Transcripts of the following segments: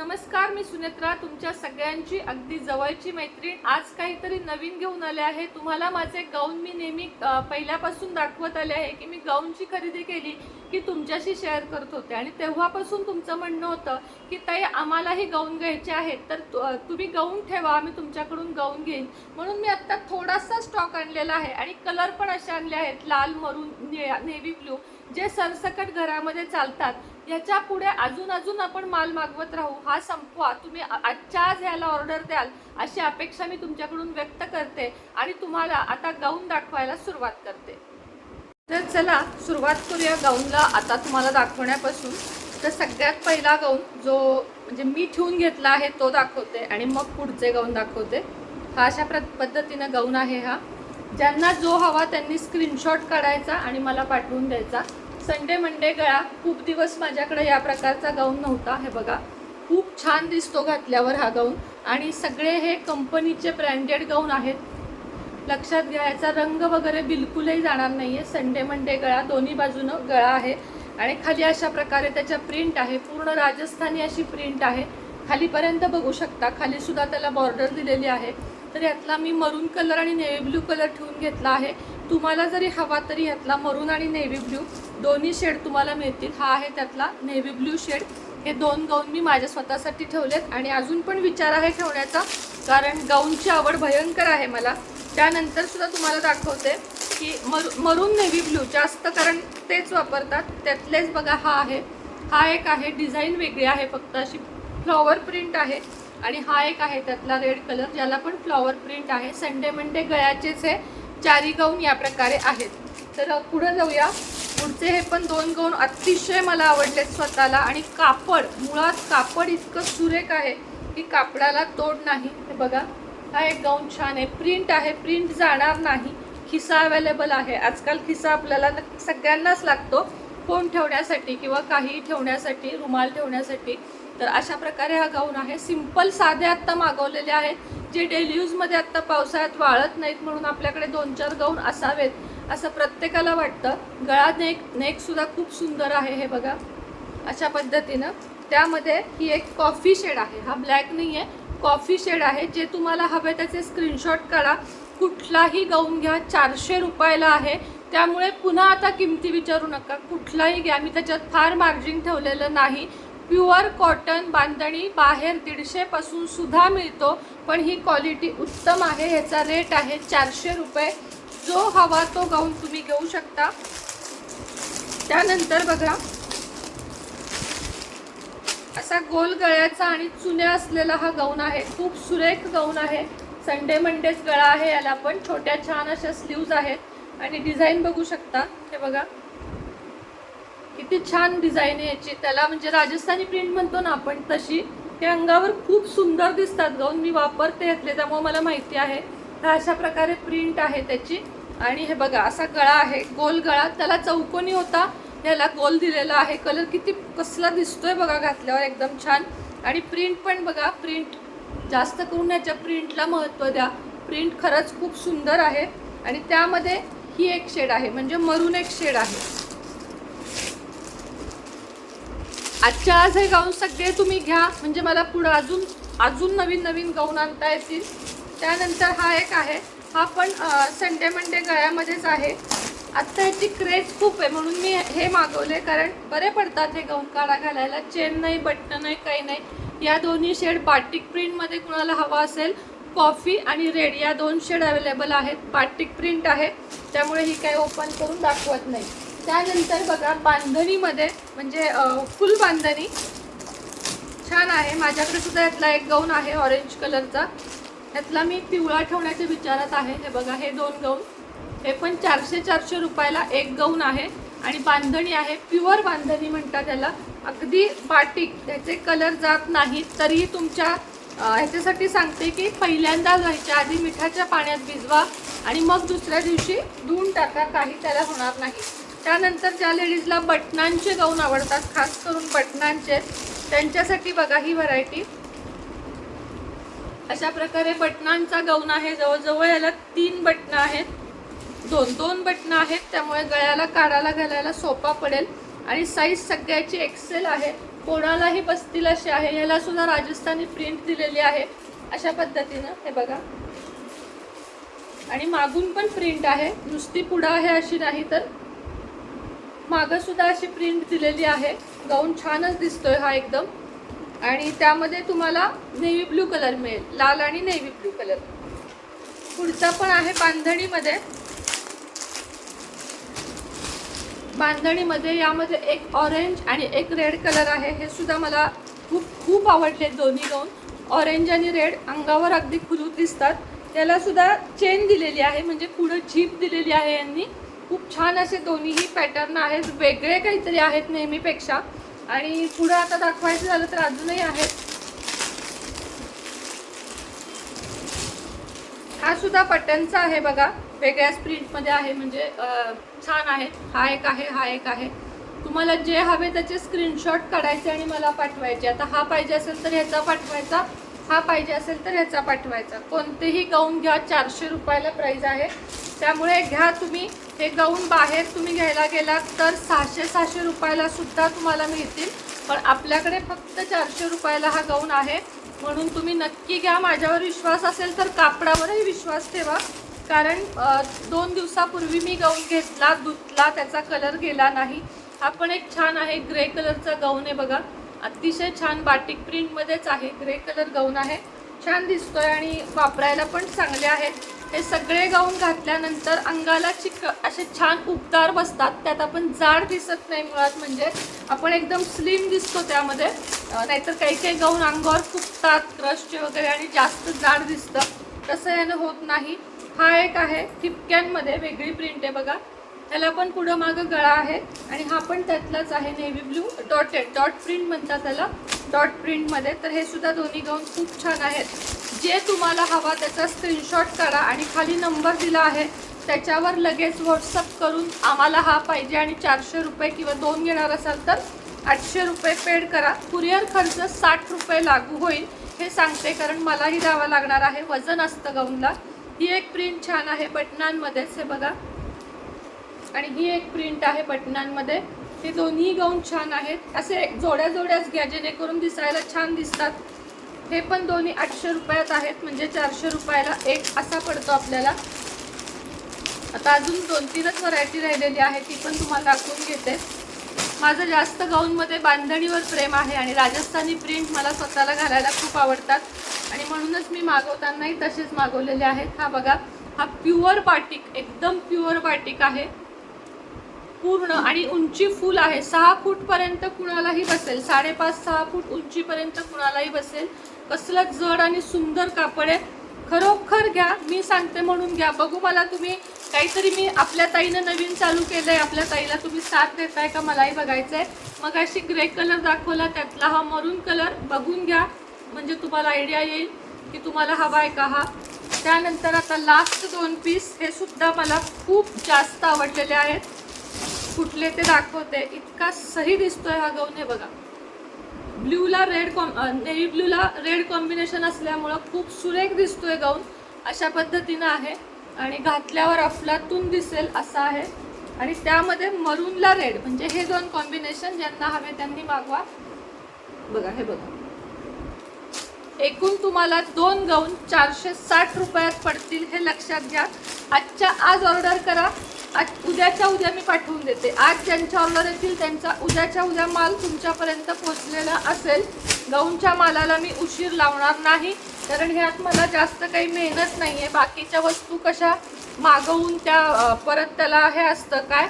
नमस्कार मी सुनेत्रा तुमच्या सगळ्यांची अगदी जवळची मैत्रीण. आज काहीतरी नवीन घेऊन आले आहे. तुम्हाला माझे गाऊन मी नेहमी पहिल्यापासून दाखवत आले आहे की मी गाऊनची खरेदी केली की तुमच्याशी शेअर करत होते. आणि तेव्हापासून तुमचं म्हणणं होतं की ताई आम्हालाही गाऊन घ्यायचे आहेत. तर तु- तुम्ही गाऊन ठेवा आम्ही तुमच्याकडून गाऊन घेईन. म्हणून मी आत्ता थोडासा स्टॉक आणलेला आहे आणि कलर पण असे आणले आहेत. लाल मरून ने नेव्ही ब्लू जे सरसकट घरामध्ये चालतात. याच्यापुढे अजून अजून आपण माल मागवत राहू. हा संपवा. तुम्ही आजच्या आज याला ऑर्डर द्याल अशी अपेक्षा मी तुमच्याकडून व्यक्त करते आणि तुम्हाला आता गाऊन दाखवायला सुरुवात करते. तर चला सुरुवात करूया गाऊनला. आता तुम्हाला दाखवण्यापासून. तर सगळ्यात पहिला गाऊन जो म्हणजे मी ठेवून घेतला आहे तो दाखवते आणि मग पुढचे गाऊन दाखवते. हा अशा प्र पद्धतीनं गाऊन आहे हा. ज्यांना जो हवा त्यांनी स्क्रीनशॉट काढायचा आणि मला पाठवून द्यायचा. संडे मंडे गळा. खूप दिवस माझ्याकडे या प्रकारचा गाऊन नव्हता. हे बघा. खूप छान दिसतो घातल्यावर हा गाऊन आणि सगळे हे कंपनीचे ब्रँडेड गाऊन आहेत. लक्षात घ्या याचा रंग वगैरे बिलकुलही जाणार नाही आहे संडे मंडे गळा. दोन्ही बाजूनं गळा आहे. आणि खाली अशा प्रकारे त्याच्या प्रिंट आहे. पूर्ण राजस्थानी अशी प्रिंट आहे. खालीपर्यंत बघू शकता. खालीसुद्धा त्याला बॉर्डर दिलेली आहे. तर यातला मी मरून कलर आणि नेव्ही ब्ल्यू कलर ठेवून घेतला आहे. तुम्हाला जरी हवा तरी यातला मरून आणि नेव्ही ब्ल्यू दोन्ही शेड तुम्हाला मिळतील. हा आहे त्यातला नेव्ही ब्ल्यू शेड हे दोन गाऊन मी माझ्या स्वतःसाठी ठेवलेत आणि अजून पण विचार आहे ठेवण्याचा. कारण गाऊनची आवड भयंकर आहे मला. त्यानंतर सुद्धा तुम्हाला दाखवते की मरू मरून नेव्ही ब्ल्यू जास्त कारण तेच वापरतात. त्यातलेच बघा हा आहे. हा एक आहे डिझाईन वेगळी आहे फक्त अशी फ्लॉवर प्रिंट आहे. आणि हा एक आहे त्यातला रेड कलर ज्याला पण फ्लॉवर प्रिंट आहे. संडे मंडे गळ्याचेच हे चारी गाऊन या प्रकारे आहेत. तर पुढं जाऊया. पुढचे हे पण दोन गाऊन अतिशय मला आवडले स्वतःला. आणि कापड मुळात कापड इतकं सुरेख आहे की कापडाला तोड नाही. हे बघा हा एक गाऊन छान आहे. प्रिंट आहे प्रिंट जाणार नाही. खिसा अवेलेबल आहे. आजकाल खिसा आपल्याला सगळ्यांनाच लागतो. फोन ठेवण्यासाठी किंवा काही ठेवण्यासाठी रुमाल ठेवण्यासाठी. तर अशा प्रकारे हा गाऊन आहे. सिंपल साधे आत्ता मागवलेले आहेत जे डेली यूजमध्ये आत्ता पावसाळ्यात वाळत नाहीत म्हणून आपल्याकडे दोन चार गाऊन असावेत असं प्रत्येकाला वाटतं. गळा नेक नेकसुद्धा खूप सुंदर आहे हे बघा. अशा पद्धतीनं. त्यामध्ये ही एक कॉफी शेड आहे. हा ब्लॅक नाही आहे कॉफी शेड आहे. जे तुम्हाला हवे त्याचे स्क्रीनशॉट काढा. कुठलाही गाऊन घ्या. चारशे रुपयाला आहे. त्यामुळे पुन्हा आता किमती विचारू नका. कुठलाही घ्या. मी त्याच्यात फार मार्जिन ठेवलेलं नाही. प्युअर कॉटन बांधणी बाहेर दीडशेपासून सुद्धा मिळतो पण ही क्वालिटी उत्तम आहे ह्याचा रेट आहे चारशे रुपये. जो हवा तो गाऊन तुम्ही घेऊ शकता. त्यानंतर बघा असा गोल गळ्याचा आणि चुन्या असलेला हा गाऊन आहे. खूप सुरेख गाऊन आहे. संडे मंडेच गळा आहे याला पण. छोट्या छान अशा स्लीव्ज आहेत. आणि डिझाईन बघू शकता. हे बघा. किती छान डिझाईन आहे याची. त्याला म्हणजे राजस्थानी प्रिंट म्हणतो ना आपण तशी ते अंगावर खूप सुंदर दिसतात गाऊन मी वापरते यातले त्यामुळे मला माहिती आहे. तर अशा प्रकारे प्रिंट आहे त्याची. आणि हे बघा असा गळा आहे गोल गळा. त्याला चौकोनी होता याला गोल दिलेला आहे. कलर किती कसला दिसतोय बघा घातल्यावर एकदम छान. आणि प्रिंट पण बघा प्रिंट जास्त करून याच्या प्रिंटला महत्त्व द्या. प्रिंट खरंच खूप सुंदर आहे. आणि त्यामध्ये ही एक शेड आहे म्हणजे मरून एक शेड आहे. आजच्या आज हे गाऊन सगळे तुम्ही घ्या. म्हणजे मला पुढं अजून अजून नवीन नवीन गाऊन आणता येतील. त्यानंतर हा एक आहे. हा पण संडे मंडे गळ्यामध्येच आहे. आत्ता ह्याची क्रेज खूप आहे. म्हणून मी हे मागवले कारण बरे पडतात हे गाऊन काढा घालायला. चेन नाही बटन नाही काही नाही. या दोन्ही शेड बाटिक प्रिंटमध्ये कुणाला हवा असेल कॉफी आणि रेड या दोन शेड अवेलेबल आहेत. बाटिक प्रिंट आहे. त्यामुळे ही काही ओपन करून दाखवत नाही. त्यानंतर बघा बांधणीमध्ये म्हणजे फुल बांधणी. छान आहे. माझ्याकडे सुद्धा यातला एक गाऊन आहे ऑरेंज कलरचा यातला मी पिवळा ठेवण्याच्या विचारात आहे. हे बघा हे दोन गाऊन हे पण चारशे चारशे रुपयाला एक गाऊन आहे. आणि बांधणी आहे प्युअर बांधणी म्हणतात त्याला अगदी बाटिक त्याचे कलर जात नाहीत. तरीही तुमच्या ह्याच्यासाठी सांगते की पहिल्यांदा घ्यायच्या आधी मिठाच्या पाण्यात भिजवा आणि मग दुसऱ्या दिवशी धुवून टाका. काही त्याला होणार नाही. त्यानंतर ज्या लेडीजला बटनांचे गाऊन आवडतात खास करून बटनांचे त्यांच्यासाठी बघा ही व्हरायटी अशा प्रकारे बटनांचा गाऊन आहे. जवळजवळ याला तीन बटणं आहेत. दोन दोन बटणं आहेत. त्यामुळे गळ्याला काराला घालायला सोपा पडेल. आणि साईज सगळ्याची एक्सेल आहे. कोणालाही बसतील असे आहे. याला सुद्धा राजस्थानी प्रिंट दिलेली आहे. अशा पद्धतीनं हे बघा. आणि मागून पण प्रिंट आहे. नुसती पुढं आहे अशी नाही तर. मागं सुद्धा अशी प्रिंट दिलेली आहे. गाऊन छानच दिसतोय हा एकदम. आणि त्यामध्ये तुम्हाला नेव्ही ब्लू कलर मिळेल. लाल आणि नेव्ही ब्लू कलर पुढचा पण आहे बांधणीमध्ये. बांधणीमध्ये यामध्ये एक ऑरेंज आणि एक रेड कलर आहे. हे सुद्धा मला खूप खूप आवडले दोन्ही गाऊन. ऑरेंज आणि रेड अंगावर अगदी खुलूत दिसतात. त्याला सुद्धा चेन दिलेली आहे. म्हणजे पुढं झीप दिलेली आहे यांनी. खूप छान असे दोन्हीही पॅटर्न आहेत. वेगळे काहीतरी आहेत नेहमीपेक्षा. आणि पुढं आता दाखवायचं झालं तर अजूनही आहेत. हा सुद्धा पटनचा आहे बघा. वेगळ्याच प्रिंटमध्ये आहे म्हणजे छान आहे. हा एक आहे हा एक आहे. तुम्हाला जे हवे त्याचे स्क्रीनशॉट काढायचे आणि मला पाठवायचे. आता हा पाहिजे असेल तर ह्याचा पाठवायचा. हा पाहिजे असेल तर ह्याचा पाठवायचा. कोणतेही गाऊन घ्या चारशे रुपयाला प्राईज आहे. त्यामुळे घ्या तुम्ही. हे गाऊन बाहेर तुम्ही घ्यायला गेलात तर सहाशे सहाशे रुपयाला सुद्धा तुम्हाला मिळतील. पण आपल्याकडे फक्त चारशे रुपयाला हा गाऊन आहे. म्हणून तुम्ही नक्की घ्या. माझ्यावर विश्वास असेल तर कापडावरही विश्वास ठेवा. कारण दोन दिवसापूर्वी मी गाऊन घेतला धुतला त्याचा कलर गेला नाही. हा पण एक छान आहे. ग्रे कलरचा गाऊन आहे बघा. अतिशय छान बाटिक प्रिंटमध्येच आहे. ग्रे कलर गाऊन आहे. छान दिसतोय आणि वापरायला पण चांगले आहेत. हे सगळे गाऊन घातल्यानंतर अंगाला चिक असे छान उबदार बसतात. त्यात आपण जाड दिसत नाही मुळात. म्हणजे आपण एकदम स्लिम दिसतो त्यामध्ये. नाहीतर काही काही गाऊन अंगावर फुकतात क्रशचे वगैरे आणि जास्त जाड दिसतं. तसं यानं होत नाही. हा एक आहे ठिपक्यांमध्ये वेगळी प्रिंट आहे बघा. त्याला पण पुढं मागं गळा आहे. आणि हा पण त्यातलाच आहे navy blue dotted dot print म्हणतात त्याला. डॉट प्रिंटमध्ये तर हे सुद्धा दोन्ही गाऊन खूप छान आहेत. जे तुम्हाला हवा त्याचा स्क्रीनशॉट करा आणि खाली नंबर दिला आहे. त्याच्यावर लगेच व्हॉट्सअप करून आम्हाला हा पाहिजे आणि चारशे रुपये किंवा दोन घेणार असाल तर आठशे रुपये पेड करा. कुरिअर खर्च साठ रुपये लागू होईल हे सांगते कारण मलाही द्यावा लागणार आहे. वजन असतं गाऊनला ही एक प्रिंट छान आहे बटनांमध्येच. हे बघा. आणि ही एक प्रिंट आहे बटनांमध्ये हे दोन्ही गाऊन छान आहेत. असे जोड्या जोड्याच घ्या जेणेकरून दिसायला छान दिसतात. हे पण दोन्ही आठशे रुपयात आहेत म्हणजे चारशे रुपयाला एक असा पडतो आपल्याला. आता अजून दोन तीनच व्हरायटी राहिलेली आहे ती पण तुम्हाला दाखवून घेते. माझं जास्त गाऊनमध्ये बांधणीवर प्रेम आहे आणि राजस्थानी प्रिंट मला स्वतःला घालायला खूप आवडतात. आणि म्हणूनच मी मागवतानाही तसेच मागवलेले आहेत. हा बघा हा प्युअर बाटिक एकदम प्युअर बाटिक आहे. पूर्ण आणि उंची फुल आहे. सहा फूटपर्यंत कुणालाही बसेल. साडेपाच सहा फूट उंचीपर्यंत कुणालाही बसेल. कसलं जड आणि सुंदर कापड आहे. खरोखर घ्या. मी सांगते म्हणून घ्या. बघू मला तुम्ही काहीतरी मी आपल्या ताईनं नवीन चालू केलं आहे आपल्या ताईला तुम्ही साथ देताय का? मलाही बघायचं आहे मग अशी ग्रे कलर दाखवला. त्यातला हा मरून कलर बघून घ्या. म्हणजे तुम्हाला आयडिया येईल की तुम्हाला हवा आहे का हा. त्यानंतर आता लास्ट दोन पीस हे सुद्धा मला खूप जास्त आवडलेले आहेत. कुठले ते दाखवते. इतका सही दिसतोय हा गाऊन हे बघा. ब्ल्यूला रेड कॉम नेव्ही ब्ल्यूला रेड कॉम्बिनेशन असल्यामुळं खूप सुरेख दिसतोय गाऊन अशा पद्धतीनं आहे. आणि घातल्यावर अफलातून दिसेल असा आहे. आणि त्यामध्ये मरूनला रेड म्हणजे हे दोन कॉम्बिनेशन ज्यांना हवे त्यांनी मागवा. बघा हे बघा. एकूण तुम्हाला दोन गाऊन चारशे साठ रुपयात पडतील हे लक्षात घ्या. आजच्या आज ऑर्डर करा. उद्याच्या उद्या मी पाठवून देते. आज ज्यांच्या ऑर्डर येतील त्यांचा उद्याच्या उद्या माल तुमच्यापर्यंत पोहोचलेला असेल. गाऊनच्या मालाला मी उशीर लावणार नाही. कारण ह्यात मला जास्त काही मेहनत नाही आहे बाकीच्या वस्तू कशा मागवून त्या परत त्याला हे असतं काय?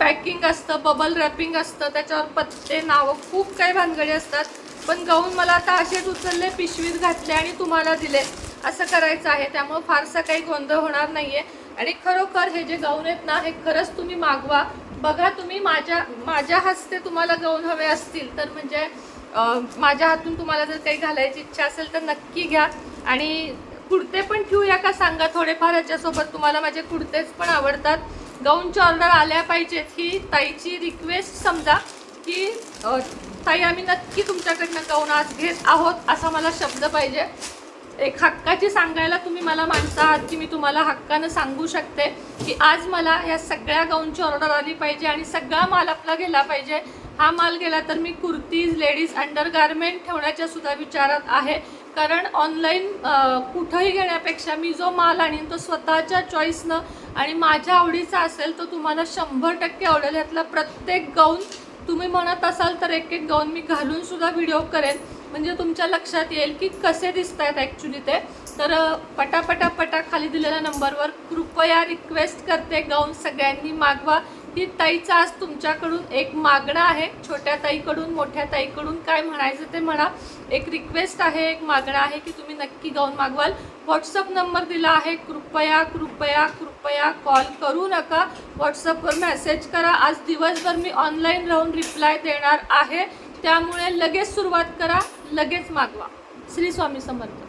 पॅकिंग असतं बबल रॅपिंग असतं त्याच्यावर पत्ते नावं खूप काही भानगडी असतात. पण गाऊन मला आता असेच उचलले पिशवीत घातले आणि तुम्हाला दिले. असं करायचं आहे. त्यामुळं फारसा काही गोंधळ होणार नाही आहे आणि खरोखर हे जे गाऊन आहेत ना हे खरंच तुम्ही मागवा. बघा तुम्ही माझ्या माझ्या हस्ते तुम्हाला गाऊन हवे असतील तर म्हणजे माझ्या हातून तुम्हाला जर काही घालायची इच्छा असेल तर नक्की घ्या. आणि कुर्ते पण ठेवूया का सांगा? थोडेफार याच्यासोबत तुम्हाला माझे कुर्तेच पण आवडतात. गाऊनच्या ऑर्डर आल्या पाहिजेत ही ताईची रिक्वेस्ट समजा की ताई आम्ही नक्की तुमच्याकडनं गाऊन आज घेत आहोत असा मला शब्द पाहिजे. एक हक्काची सांगायला तुम्ही मला माणसं आहात की मी तुम्हाला हक्कानं सांगू शकते की आज मला या सगळ्या गाऊनची ऑर्डर आली पाहिजे आणि सगळा माल आपला गेला पाहिजे. हा माल गेला तर मी कुर्तीज लेडीज अंडरगारमेंट ठेवण्याच्या सुद्धा विचारात आहे. कारण ऑनलाईन कुठंही घेण्यापेक्षा मी जो माल आणीन तो स्वतःच्या चॉईसनं आणि माझ्या आवडीचा असेल तर तुम्हाला शंभर टक्के आवडेल. यातला प्रत्येक गाऊन तुम्ही म्हणत असाल तर एक एक गाऊन मी घालून सुद्धा व्हिडिओ करेन. म्हणजे तुमच्या लक्षात येईल की कसे दिसत आहेत ॲक्च्युली ते. तर पटापटा पटा खाली दिलेल्या नंबरवर कृपया रिक्वेस्ट करते गाऊन सगळ्यांनी मागवा. ही ताईचा आज तुमच्याकडून एक मागणं आहे. छोट्या ताईकडून मोठ्या ताईकडून काय म्हणायचं ते म्हणा. एक रिक्वेस्ट आहे एक मागणं आहे की तुम्ही नक्की गाऊन मागवाल. व्हॉट्सअप नंबर दिला आहे. कृपया कृपया कृपया कॉल करू नका. व्हॉट्सअपवर मेसेज करा. आज दिवसभर मी ऑनलाईन राहून रिप्लाय देणार आहे. त्यामुळे लगेच सुरुवात करा. लगेच मागवा. श्री स्वामी समर्थ.